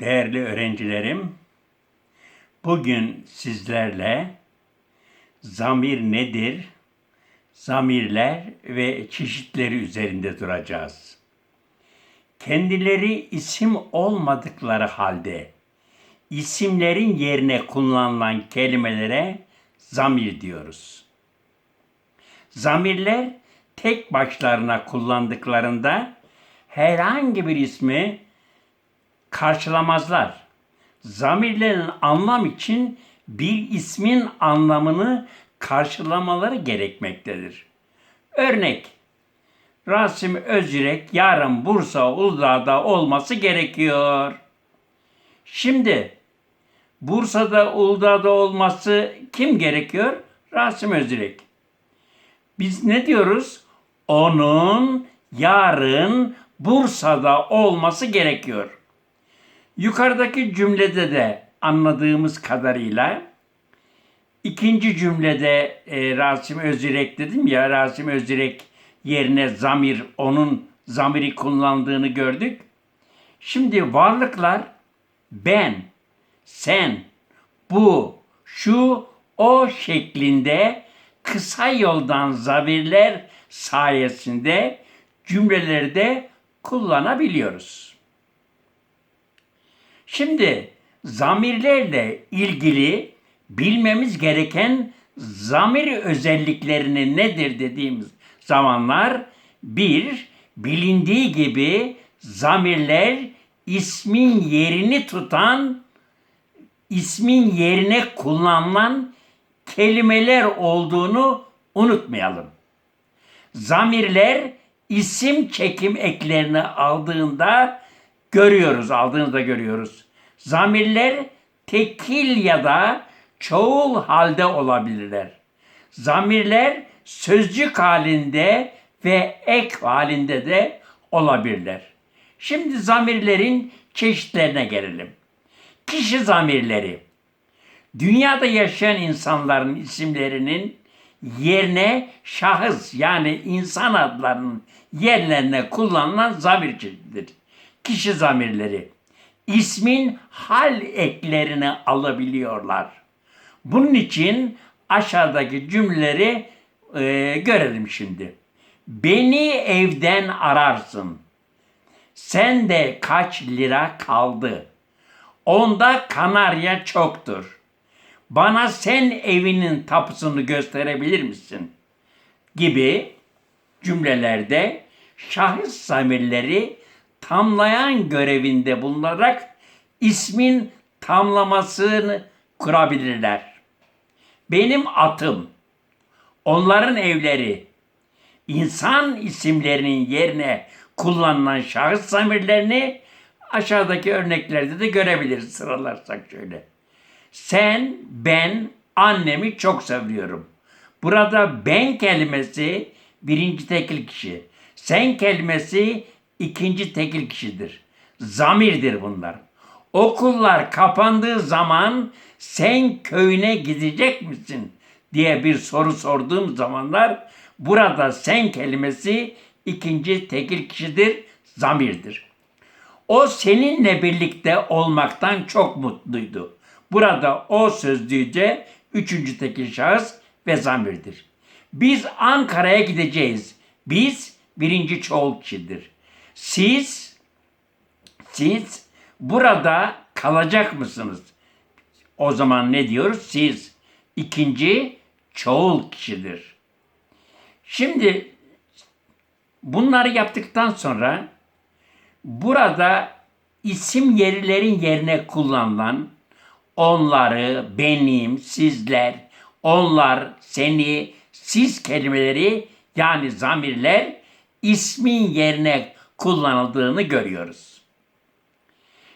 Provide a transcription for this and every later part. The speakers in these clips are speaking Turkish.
Değerli öğrencilerim, bugün sizlerle zamir nedir, zamirler ve çeşitleri üzerinde duracağız. Kendileri isim olmadıkları halde isimlerin yerine kullanılan kelimelere zamir diyoruz. Zamirler tek başlarına kullandıklarında herhangi bir ismi karşılamazlar. Zamirlerin anlam için bir ismin anlamını karşılamaları gerekmektedir. Örnek, Rasim Özürek yarın Bursa Uludağ'da olması gerekiyor. Şimdi Bursa'da Uludağ'da olması kim gerekiyor? Rasim Özürek. Biz ne diyoruz? Onun yarın Bursa'da olması gerekiyor. Yukarıdaki cümlede de anladığımız kadarıyla ikinci cümlede e, Rasim Özürek dedim ya Rasim Özürek yerine zamir onun zamiri kullandığını gördük. Şimdi varlıklar ben, sen, bu, şu, o şeklinde kısa yoldan zamirler sayesinde cümlelerde kullanabiliyoruz. Şimdi zamirlerle ilgili bilmemiz gereken zamir özelliklerini nedir dediğimiz zamanlar bir bilindiği gibi zamirler ismin yerini tutan ismin yerine kullanılan kelimeler olduğunu unutmayalım. Zamirler isim çekim eklerini aldığında görüyoruz, aldığınızda görüyoruz. Zamirler tekil ya da çoğul halde olabilirler. Zamirler sözcük halinde ve ek halinde de olabilirler. Şimdi zamirlerin çeşitlerine gelelim. Kişi zamirleri. Dünyada yaşayan insanların isimlerinin yerine şahıs yani insan adlarının yerlerine kullanılan zamir çeşididir. Kişi zamirleri ismin hal eklerini alabiliyorlar. Bunun için aşağıdaki cümleleri e, görelim şimdi. Beni evden ararsın. Sen de kaç lira kaldı? Onda kanarya çoktur. Bana sen evinin tapusunu gösterebilir misin? Gibi cümlelerde şahıs zamirleri tamlayan görevinde bulunarak ismin tamlamasını kurabilirler. Benim atım, onların evleri, insan isimlerinin yerine kullanılan şahıs zamirlerini aşağıdaki örneklerde de görebiliriz sıralarsak şöyle. Sen, ben, annemi çok seviyorum. Burada ben kelimesi birinci tekil kişi. Sen kelimesi ikinci tekil kişidir. Zamirdir bunlar. Okullar kapandığı zaman sen köyüne gidecek misin diye bir soru sorduğum zamanlar burada sen kelimesi ikinci tekil kişidir, zamirdir. O seninle birlikte olmaktan çok mutluydu. Burada o sözlüğüce üçüncü tekil şahıs ve zamirdir. Biz Ankara'ya gideceğiz. Biz birinci çoğul kişidir. Siz, siz burada kalacak mısınız? O zaman ne diyoruz? Siz ikinci çoğul kişidir. Şimdi bunları yaptıktan sonra burada isim yerlerin yerine kullanılan onları, benim, sizler, onlar, seni, siz kelimeleri yani zamirler ismin yerine kullanıldığını görüyoruz.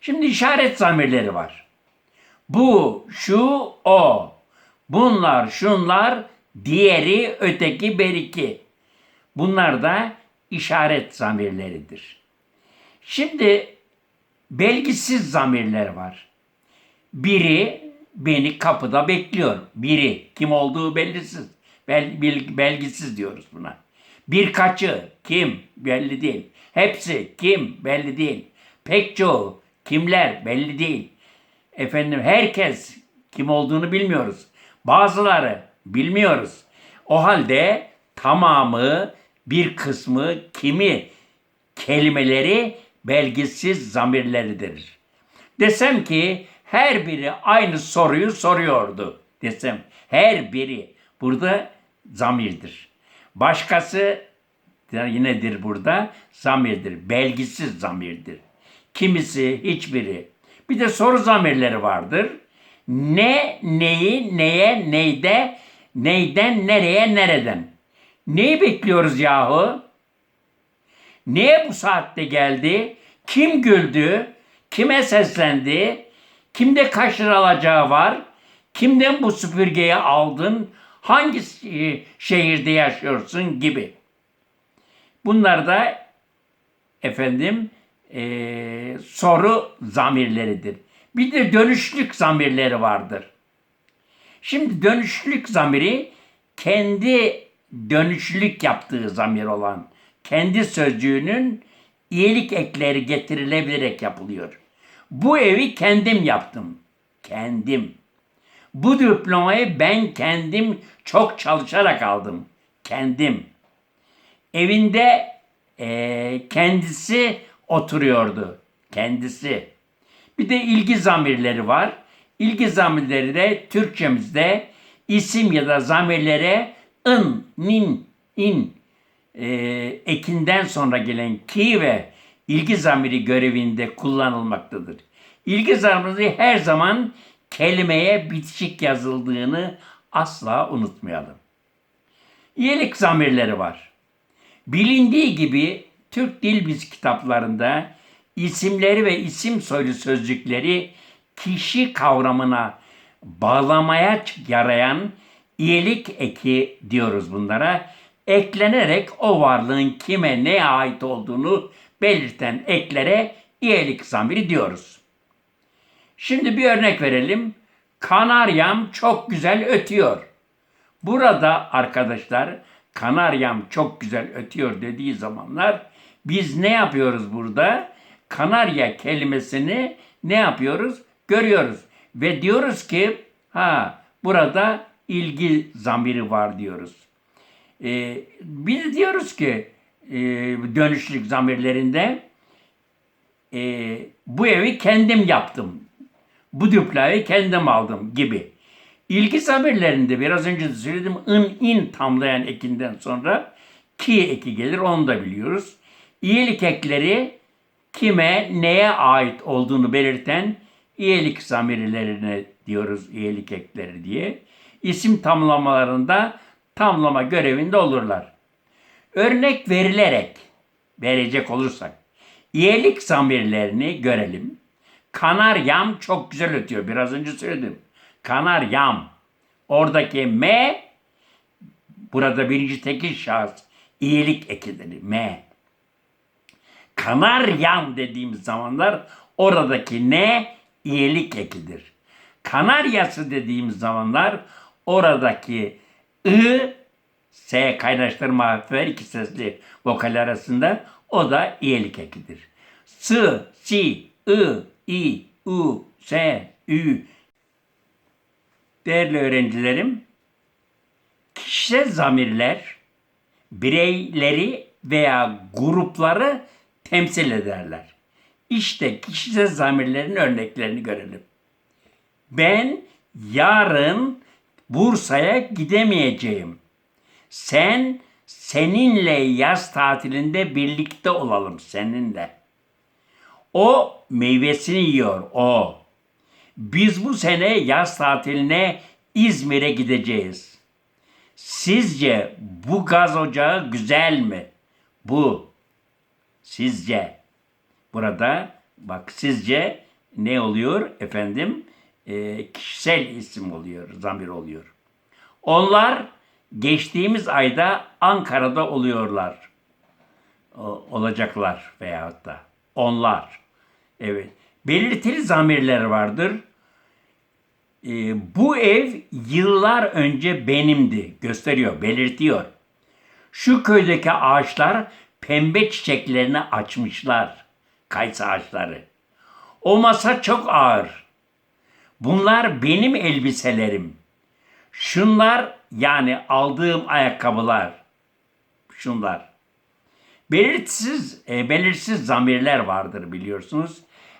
Şimdi işaret zamirleri var. Bu, şu, o. Bunlar, şunlar, diğeri, öteki, beriki. Bunlar da işaret zamirleridir. Şimdi belgisiz zamirler var. Biri beni kapıda bekliyor. Biri kim olduğu bellisiz. Bel, bil- belgisiz diyoruz buna. Birkaçı kim belli değil. Hepsi kim belli değil. Pek çoğu Kimler belli değil. Efendim herkes kim olduğunu bilmiyoruz. Bazıları bilmiyoruz. O halde tamamı bir kısmı kimi kelimeleri belgisiz zamirleridir. Desem ki her biri aynı soruyu soruyordu desem her biri burada zamirdir. Başkası yinedir burada zamirdir. Belgisiz zamirdir. Kimisi hiçbiri. Bir de soru zamirleri vardır. Ne, neyi, neye, neyde, neyden, nereye, nereden. Neyi bekliyoruz yahu? Niye bu saatte geldi? Kim güldü? Kime seslendi? Kimde kaç lira alacağı var? Kimden bu süpürgeyi aldın? Hangi e, şehirde yaşıyorsun gibi. Bunlar da efendim e, soru zamirleridir. Bir de dönüşlük zamirleri vardır. Şimdi dönüşlük zamiri kendi dönüşlük yaptığı zamir olan kendi sözcüğünün iyilik ekleri getirilebilerek yapılıyor. Bu evi kendim yaptım. Kendim. Bu diplomayı ben kendim çok çalışarak aldım. Kendim. Evinde eee, kendisi oturuyordu. Kendisi. Bir de ilgi zamirleri var. İlgi zamirleri de Türkçemizde isim ya da zamirlere ın, nin, in e, ekinden sonra gelen ki ve ilgi zamiri görevinde kullanılmaktadır. İlgi zamiri her zaman kelimeye bitişik yazıldığını asla unutmayalım. İyilik zamirleri var. Bilindiği gibi Türk Dil Biz kitaplarında isimleri ve isim soylu sözcükleri kişi kavramına bağlamaya yarayan iyilik eki diyoruz bunlara. Eklenerek o varlığın kime neye ait olduğunu belirten eklere iyilik zamiri diyoruz. Şimdi bir örnek verelim. Kanaryam çok güzel ötüyor. Burada arkadaşlar kanaryam çok güzel ötüyor dediği zamanlar biz ne yapıyoruz burada? Kanarya kelimesini ne yapıyoruz? Görüyoruz. Ve diyoruz ki ha burada ilgi zamiri var diyoruz. Ee, biz diyoruz ki e, dönüşlük zamirlerinde e, bu evi kendim yaptım. Bu duplayı kendim aldım gibi. İlgi zamirlerinde biraz önce de söyledim ın in tamlayan ekinden sonra ki eki gelir onu da biliyoruz. İyilik ekleri kime neye ait olduğunu belirten iyilik zamirlerine diyoruz iyilik ekleri diye. İsim tamlamalarında tamlama görevinde olurlar. Örnek verilerek verecek olursak iyilik zamirlerini görelim. Kanaryam çok güzel ötüyor. Biraz önce söyledim. Kanaryam. Oradaki M burada birinci tekil şahıs iyilik ekidir. M. Kanaryam dediğimiz zamanlar oradaki ne iyilik ekidir. Kanaryası dediğimiz zamanlar oradaki ı S kaynaştırma harfi iki sesli vokal arasında o da iyilik ekidir. S, si, ı, i, u, s, ü. Değerli öğrencilerim, kişisel zamirler bireyleri veya grupları temsil ederler. İşte kişisel zamirlerin örneklerini görelim. Ben yarın Bursa'ya gidemeyeceğim. Sen seninle yaz tatilinde birlikte olalım seninle. O meyvesini yiyor o. Biz bu sene yaz tatiline İzmir'e gideceğiz. Sizce bu gaz ocağı güzel mi? Bu. Sizce. Burada bak sizce ne oluyor efendim? Ee, kişisel isim oluyor, zamir oluyor. Onlar geçtiğimiz ayda Ankara'da oluyorlar. O- olacaklar veyahut da. Onlar. Evet. Belirtili zamirler vardır. Ee, bu ev yıllar önce benimdi. Gösteriyor, belirtiyor. Şu köydeki ağaçlar pembe çiçeklerini açmışlar. Kayısı ağaçları. O masa çok ağır. Bunlar benim elbiselerim. Şunlar yani aldığım ayakkabılar. Şunlar. Belirsiz, e, belirsiz zamirler vardır biliyorsunuz.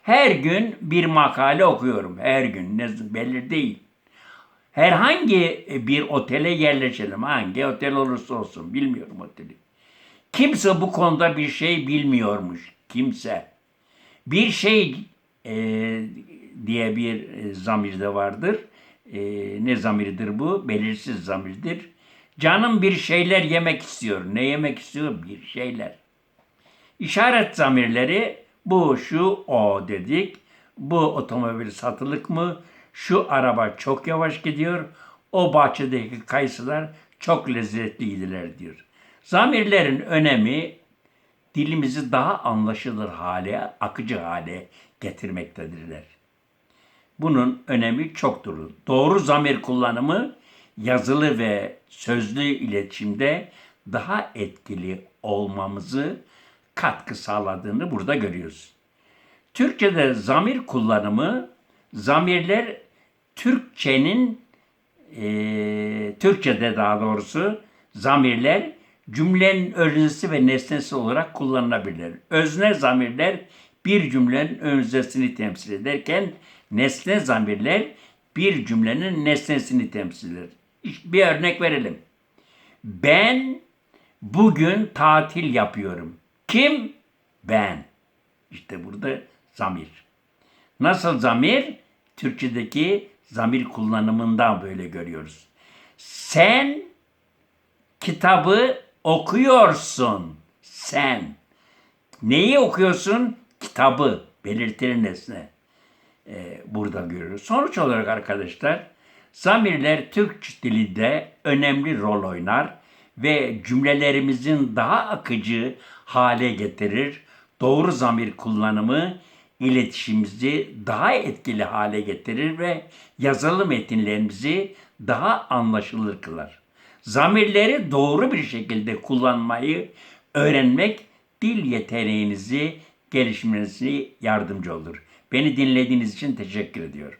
Her gün bir makale okuyorum. Her gün. Belli değil. Herhangi bir otele yerleşelim. Hangi otel olursa olsun. Bilmiyorum oteli. Kimse bu konuda bir şey bilmiyormuş. Kimse. Bir şey e, diye bir e, zamir de vardır. E, ne zamiridir bu? Belirsiz zamirdir. Canım bir şeyler yemek istiyor. Ne yemek istiyor? Bir şeyler. İşaret zamirleri bu, şu, o dedik. Bu otomobil satılık mı? Şu araba çok yavaş gidiyor. O bahçedeki kayısılar çok lezzetliydiler diyor. Zamirlerin önemi dilimizi daha anlaşılır hale, akıcı hale getirmektedirler. Bunun önemi çoktur. Doğru zamir kullanımı yazılı ve sözlü iletişimde daha etkili olmamızı katkı sağladığını burada görüyoruz. Türkçe'de zamir kullanımı, zamirler Türkçenin eee, Türkçe'de daha doğrusu zamirler cümlenin öznesi ve nesnesi olarak kullanılabilir. Özne zamirler bir cümlenin öznesini temsil ederken nesne zamirler bir cümlenin nesnesini temsil eder. Bir örnek verelim. Ben bugün tatil yapıyorum. Kim? Ben. İşte burada zamir. Nasıl zamir? Türkçedeki zamir kullanımından böyle görüyoruz. Sen kitabı okuyorsun. Sen. Neyi okuyorsun? Kitabı. Belirtir nesne. Ee, burada görüyoruz. Sonuç olarak arkadaşlar zamirler Türk dilinde önemli rol oynar ve cümlelerimizin daha akıcı hale getirir. Doğru zamir kullanımı iletişimimizi daha etkili hale getirir ve yazılı metinlerimizi daha anlaşılır kılar. Zamirleri doğru bir şekilde kullanmayı öğrenmek dil yeteneğinizi gelişmenizi yardımcı olur. Beni dinlediğiniz için teşekkür ediyorum.